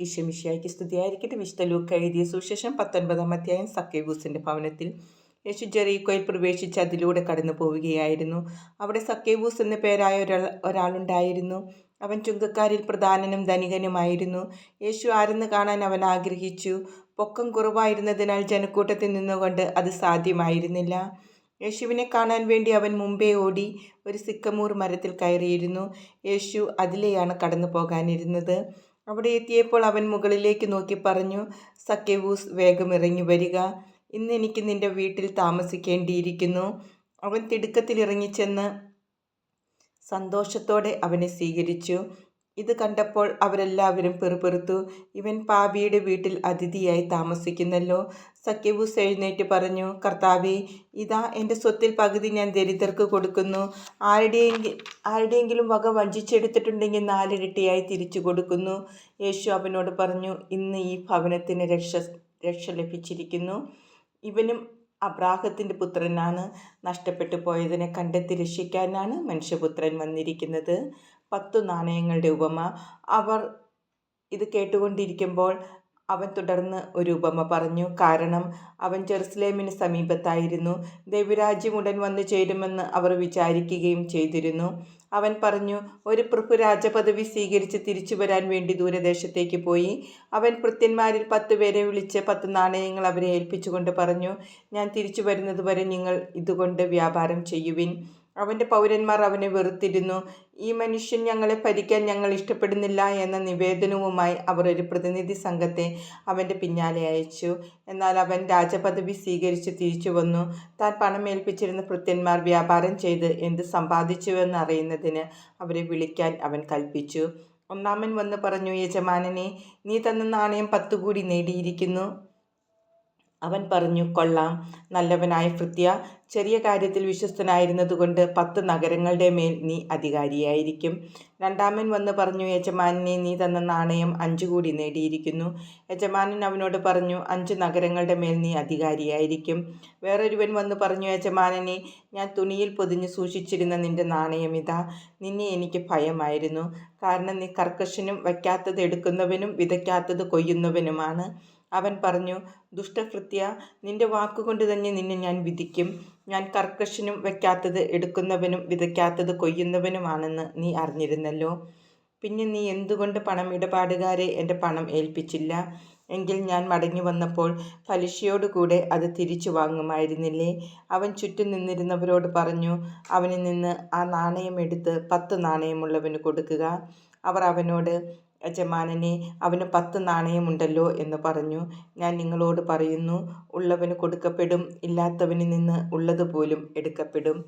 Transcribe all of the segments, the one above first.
ഈശമിഷിയായിക്ക് സ്തുതിയായിരിക്കട്ടെ. വിശുദ്ധ ലൂക്ക എഴുതിയ സുശേഷം പത്തൊൻപതാം അധ്യായം സക്കേബൂസിന്റെ ഭവനത്തിൽ യേശു ജെറീക്കോയിൽ പ്രവേശിച്ച് അതിലൂടെ കടന്നു പോവുകയായിരുന്നു. അവിടെ സക്കേബൂസ് എന്ന പേരായ ഒരാൾ ഒരാളുണ്ടായിരുന്നു. അവൻ ചുങ്കക്കാരിൽ പ്രധാനനും ധനികനുമായിരുന്നു. യേശു ആരെന്ന് കാണാൻ അവൻ ആഗ്രഹിച്ചു. പൊക്കം കുറവായിരുന്നതിനാൽ ജനക്കൂട്ടത്തിൽ നിന്നുകൊണ്ട് അത് സാധ്യമായിരുന്നില്ല. യേശുവിനെ കാണാൻ വേണ്ടി അവൻ മുമ്പേ ഓടി ഒരു സിക്കമൂർ മരത്തിൽ കയറിയിരുന്നു. യേശു അതിലെയാണ് കടന്നു പോകാനിരുന്നത് അവിടെ എത്തിയപ്പോൾ അവൻ മുകളിലേക്ക് നോക്കി പറഞ്ഞു സക്കേവൂസ് വേഗം ഇറങ്ങി വരിക. ഇന്ന് എനിക്ക് നിന്റെ വീട്ടിൽ താമസിക്കേണ്ടിയിരിക്കുന്നു. അവൻ തിടുക്കത്തിൽ ഇറങ്ങിച്ചെന്ന് സന്തോഷത്തോടെ അവനെ സ്വീകരിച്ചു. ഇത് കണ്ടപ്പോൾ അവരെല്ലാവരും പെറുപെറുത്തു ഇവൻ പാപിയുടെ വീട്ടിൽ അതിഥിയായി താമസിക്കുന്നല്ലോ സഖ്യബൂസ് എഴുന്നേറ്റ് പറഞ്ഞു. കർത്താവെ ഇതാ എന്റെ സ്വത്തിൽ പകുതി ഞാൻ ദരിദ്രർക്ക് കൊടുക്കുന്നു. ആരുടെയെങ്കിലും ആരുടെയെങ്കിലും വക വഞ്ചിച്ചെടുത്തിട്ടുണ്ടെങ്കിൽ നാലിരട്ടിയായി തിരിച്ചു കൊടുക്കുന്നു. യേശു അവനോട് പറഞ്ഞു ഇന്ന് ഈ ഭവനത്തിന് രക്ഷ രക്ഷ ലഭിച്ചിരിക്കുന്നു. ഇവനും അബ്രാഹത്തിന്റെ പുത്രനാണ്. നഷ്ടപ്പെട്ടു പോയതിനെ കണ്ടെത്തി രക്ഷിക്കാനാണ് മനുഷ്യപുത്രൻ വന്നിരിക്കുന്നത്. പത്തു നാണയങ്ങളുടെ ഉപമ. അവർ ഇത് കേട്ടുകൊണ്ടിരിക്കുമ്പോൾ അവൻ തുടർന്ന് ഒരു ഉപമ പറഞ്ഞു. കാരണം അവൻ ജെറുസലേമിന് സമീപത്തായിരുന്നു. ദൈവരാജ്യം ഉടൻ വന്നു ചേരുമെന്ന് അവർ വിചാരിക്കുകയും ചെയ്തിരുന്നു. അവൻ പറഞ്ഞു ഒരു പ്രഭു രാജപദവി സ്വീകരിച്ച് തിരിച്ചു വരാൻ വേണ്ടി ദൂരദേശത്തേക്ക് പോയി. അവൻ ഭൃത്യന്മാരിൽ പത്ത് പേരെ വിളിച്ച് പത്ത് നാണയങ്ങൾ അവരെ ഏൽപ്പിച്ചുകൊണ്ട് പറഞ്ഞു ഞാൻ തിരിച്ചു വരുന്നതുവരെ നിങ്ങൾ ഇതുകൊണ്ട് വ്യാപാരം ചെയ്യുവിൻ. അവന്റെ പൗരന്മാർ അവനെ വെറുത്തിരുന്നു. ഈ മനുഷ്യൻ ഞങ്ങളെ ഭരിക്കാൻ ഞങ്ങൾ ഇഷ്ടപ്പെടുന്നില്ല എന്ന നിവേദനവുമായി അവർ ഒരു പ്രതിനിധി സംഘത്തെ അവന്റെ പിന്നാലെ അയച്ചു. എന്നാൽ അവൻ രാജപദവി സ്വീകരിച്ച് തിരിച്ചു വന്നു. താൻ പണമേൽപ്പിച്ചിരുന്ന ഭൃത്യന്മാർ വ്യാപാരം ചെയ്ത് എന്ത് സമ്പാദിച്ചുവെന്ന് അറിയുന്നതിന് അവരെ വിളിക്കാൻ അവൻ കൽപ്പിച്ചു. ഒന്നാമൻ വന്ന് പറഞ്ഞു യജമാനനെ നീ തന്ന നാണയം പത്തുകൂടി നേടിയിരിക്കുന്നു. അവൻ പറഞ്ഞു കൊള്ളാം. നല്ലവനായ ഭൃത്യ ചെറിയ കാര്യത്തിൽ വിശ്വസ്തനായിരുന്നതുകൊണ്ട് പത്ത് നഗരങ്ങളുടെ മേൽ നീ അധികാരിയായിരിക്കും. രണ്ടാമൻ വന്ന് പറഞ്ഞു യജമാനെ നീ തന്ന നാണയം അഞ്ചു കൂടി നേടിയിരിക്കുന്നു. യജമാനൻ അവനോട് പറഞ്ഞു അഞ്ച് നഗരങ്ങളുടെ മേൽ നീ അധികാരിയായിരിക്കും. വേറൊരുവൻ വന്ന് പറഞ്ഞു യജമാനനെ ഞാൻ തുണിയിൽ പൊതിഞ്ഞ് സൂക്ഷിച്ചിരുന്ന നിന്റെ നാണയം ഇതാ. നിന്നെ എനിക്ക് ഭയമായിരുന്നു. കാരണം നീ കർക്കശനും വയ്ക്കാത്തത് എടുക്കുന്നവനും വിതയ്ക്കാത്തത് കൊയ്യുന്നവനുമാണ്. അവൻ പറഞ്ഞു ദുഷ്ടകൃത്യ നിന്റെ വാക്കുകൊണ്ട് തന്നെ നിന്നെ ഞാൻ വിധിക്കും. ഞാൻ കർക്കശനും വയ്ക്കാത്തത് എടുക്കുന്നവനും വിതയ്ക്കാത്തത് കൊയ്യുന്നവനുമാണെന്ന് നീ അറിഞ്ഞിരുന്നല്ലോ. പിന്നെ നീ എന്തുകൊണ്ട് പണം ഇടപാടുകാരെ എന്റെ പണം ഏൽപ്പിച്ചില്ല? എങ്കിൽ ഞാൻ മടങ്ങി വന്നപ്പോൾ പലിശയോടുകൂടെ അത് തിരിച്ചു വാങ്ങുമായിരുന്നില്ലേ? അവൻ ചുറ്റും നിന്നിരുന്നവരോട് പറഞ്ഞു അവനിൽ നിന്ന് ആ നാണയം എടുത്ത് പത്ത് നാണയമുള്ളവന് കൊടുക്കുക. അവർ അവനോട് യജമാനനെ അവന് പത്ത് നാണയമുണ്ടല്ലോ എന്ന് പറഞ്ഞു. ഞാൻ നിങ്ങളോട് പറയുന്നു ഉള്ളവന് കൊടുക്കപ്പെടും ഇല്ലാത്തവനിൽ നിന്ന് ഉള്ളതുപോലും എടുക്കപ്പെടും.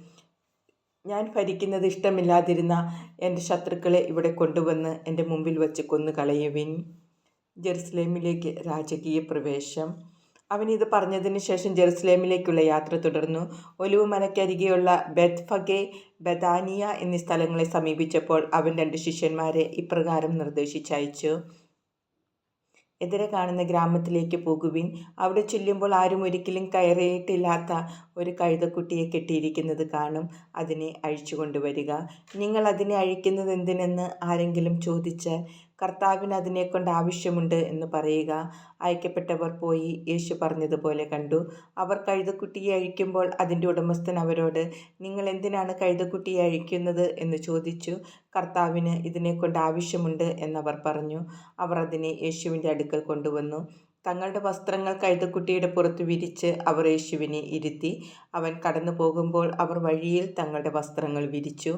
ഞാൻ ഭരിക്കുന്നത് ഇഷ്ടമില്ലാതിരുന്ന എന്റെ ശത്രുക്കളെ ഇവിടെ കൊണ്ടുവന്ന് എന്റെ മുമ്പിൽ വച്ച് കൊന്നു കളയുവിൻ ജെറുസലേമിലേക്ക് രാജകീയ പ്രവേശം. അവൻ ഇത് പറഞ്ഞതിന് ശേഷം ജെറുസലേമിലേക്കുള്ള യാത്ര തുടർന്നു. ഒലിവ് മലയ്ക്കരികെയുള്ള ബെത്ഫഗെ ബദാനിയ എന്നീ സ്ഥലങ്ങളെ സമീപിച്ചപ്പോൾ അവൻ രണ്ട് ശിഷ്യന്മാരെ ഇപ്രകാരം നിർദ്ദേശിച്ചയച്ചു. എതിരെ കാണുന്ന ഗ്രാമത്തിലേക്ക് പോകുവിൻ. അവിടെ ചെല്ലുമ്പോൾ ആരും ഒരിക്കലും കയറിയിട്ടില്ലാത്ത ഒരു കഴുതക്കുട്ടിയെ കെട്ടിയിരിക്കുന്നത് കാണും. അതിനെ അഴിച്ചു കൊണ്ടുവരിക നിങ്ങൾ അതിനെ അഴിക്കുന്നത് എന്തിനെന്ന് ആരെങ്കിലും ചോദിച്ചാൽ കർത്താവിന് അതിനെക്കൊണ്ട് ആവശ്യമുണ്ട് എന്ന് പറയുക. അയക്കപ്പെട്ടവർ പോയി യേശു പറഞ്ഞതുപോലെ കണ്ടു. അവർ കഴുതക്കുട്ടിയെ അഴിക്കുമ്പോൾ അതിന്റെ ഉടമസ്ഥൻ അവരോട് നിങ്ങൾ എന്തിനാണ് കഴുതക്കുട്ടിയെ അഴിക്കുന്നത്? എന്ന് ചോദിച്ചു. കർത്താവിന് ഇതിനെക്കൊണ്ട് ആവശ്യമുണ്ട് എന്നവർ പറഞ്ഞു. അവർ അതിനെ യേശുവിന്റെ അടുക്കൽ കൊണ്ടുവന്നു. തങ്ങളുടെ വസ്ത്രങ്ങൾ കഴുതക്കുട്ടിയുടെ പുറത്ത് വിരിച്ച് അവർ യേശുവിനെ ഇരുത്തി. അവൻ കടന്നു പോകുമ്പോൾ അവർ വഴിയിൽ തങ്ങളുടെ വസ്ത്രങ്ങൾ വിരിച്ചു.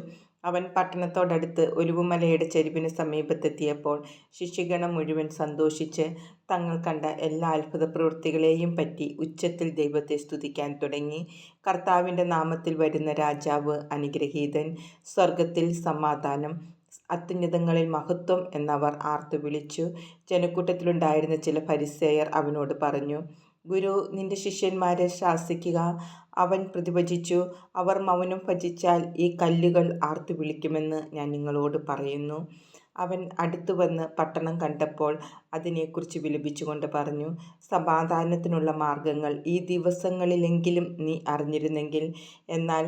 അവൻ പട്ടണത്തോടടുത്ത് ഒലിവുമലയുടെ ചെരുവിന് സമീപത്തെത്തിയപ്പോൾ ശിശുഗണം മുഴുവൻ സന്തോഷിച്ച് തങ്ങൾ കണ്ട എല്ലാ അത്ഭുത പ്രവൃത്തികളെയും പറ്റി ഉച്ചത്തിൽ ദൈവത്തെ സ്തുതിക്കാൻ തുടങ്ങി. കർത്താവിന്റെ നാമത്തിൽ വരുന്ന രാജാവ് അനുഗ്രഹീതൻ സ്വർഗത്തിൽ സമാധാനം അത്യുന്നതങ്ങളിൽ മഹത്വം എന്നവർ ആർത്തു വിളിച്ചു. ജനക്കൂട്ടത്തിലുണ്ടായിരുന്ന ചില പരിസേയർ അവനോട് പറഞ്ഞു ഗുരു നിന്റെ ശിഷ്യന്മാരെ ശാസിക്കുക. അവൻ പ്രതിഭജിച്ചു അവർ മൗനം ഭജിച്ചാൽ ഈ കല്ലുകൾ ആർത്തു വിളിക്കുമെന്ന് ഞാൻ നിങ്ങളോട് പറയുന്നു. അവൻ അടുത്തു വന്ന് പട്ടണം കണ്ടപ്പോൾ അതിനെക്കുറിച്ച് വിലപിച്ചുകൊണ്ട് പറഞ്ഞു സമാധാനത്തിനുള്ള മാർഗങ്ങൾ ഈ ദിവസങ്ങളിലെങ്കിലും നീ അറിഞ്ഞിരുന്നെങ്കിൽ എന്നാൽ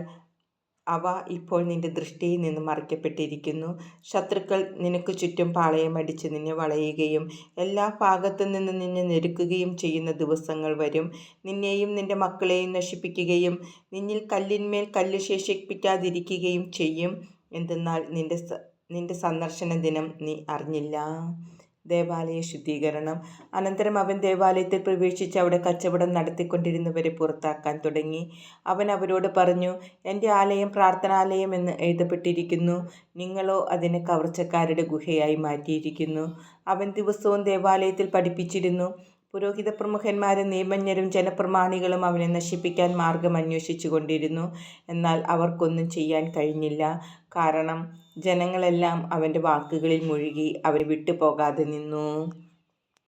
അവ ഇപ്പോൾ നിന്റെ ദൃഷ്ടിയിൽ നിന്ന് മറയ്ക്കപ്പെട്ടിരിക്കുന്നു. ശത്രുക്കൾ നിനക്ക് ചുറ്റും പാളയമടിച്ച് നിന്നെ വളയുകയും എല്ലാ ഭാഗത്തു നിന്ന് നിന്നെ ഞെരുക്കുകയും ചെയ്യുന്ന ദിവസങ്ങൾ വരും. നിന്നെയും നിന്റെ മക്കളെയും നശിപ്പിക്കുകയും നിന്നിൽ കല്ലിന്മേൽ കല്ല് ശേഷിപ്പിക്കാതിരിക്കുകയും ചെയ്യും. എന്തെന്നാൽ നിന്റെ നിന്റെ സന്ദർശന ദിനം നീ അറിഞ്ഞില്ല. ദേവാലയ ശുദ്ധീകരണം അനന്തരം അവൻ ദേവാലയത്തിൽ പ്രവേശിച്ച് അവിടെ കച്ചവടം നടത്തിക്കൊണ്ടിരുന്നവരെ പുറത്താക്കാൻ തുടങ്ങി. അവൻ അവരോട് പറഞ്ഞു, എന്റെ ആലയം പ്രാർത്ഥനാലയം എന്ന് എഴുതപ്പെട്ടിരിക്കുന്നു, നിങ്ങളോ അതിനെ കവർച്ചക്കാരുടെ ഗുഹയായി മാറ്റിയിരിക്കുന്നു. അവൻ ദിവസവും ദേവാലയത്തിൽ പഠിപ്പിച്ചിരുന്നു. പുരോഹിതപ്രമുഖന്മാരും നിയമജ്ഞരും ജനപ്രമാണികളും അവനെ നശിപ്പിക്കാൻ മാർഗം അന്വേഷിച്ചു കൊണ്ടിരുന്നു എന്നാൽ അവർക്കൊന്നും ചെയ്യാൻ കഴിഞ്ഞില്ല, കാരണം ജനങ്ങളെല്ലാം അവന്റെ വാക്കുകളിൽ മുഴുകി അവനെ വിട്ടുപോകാതെ നിന്നു.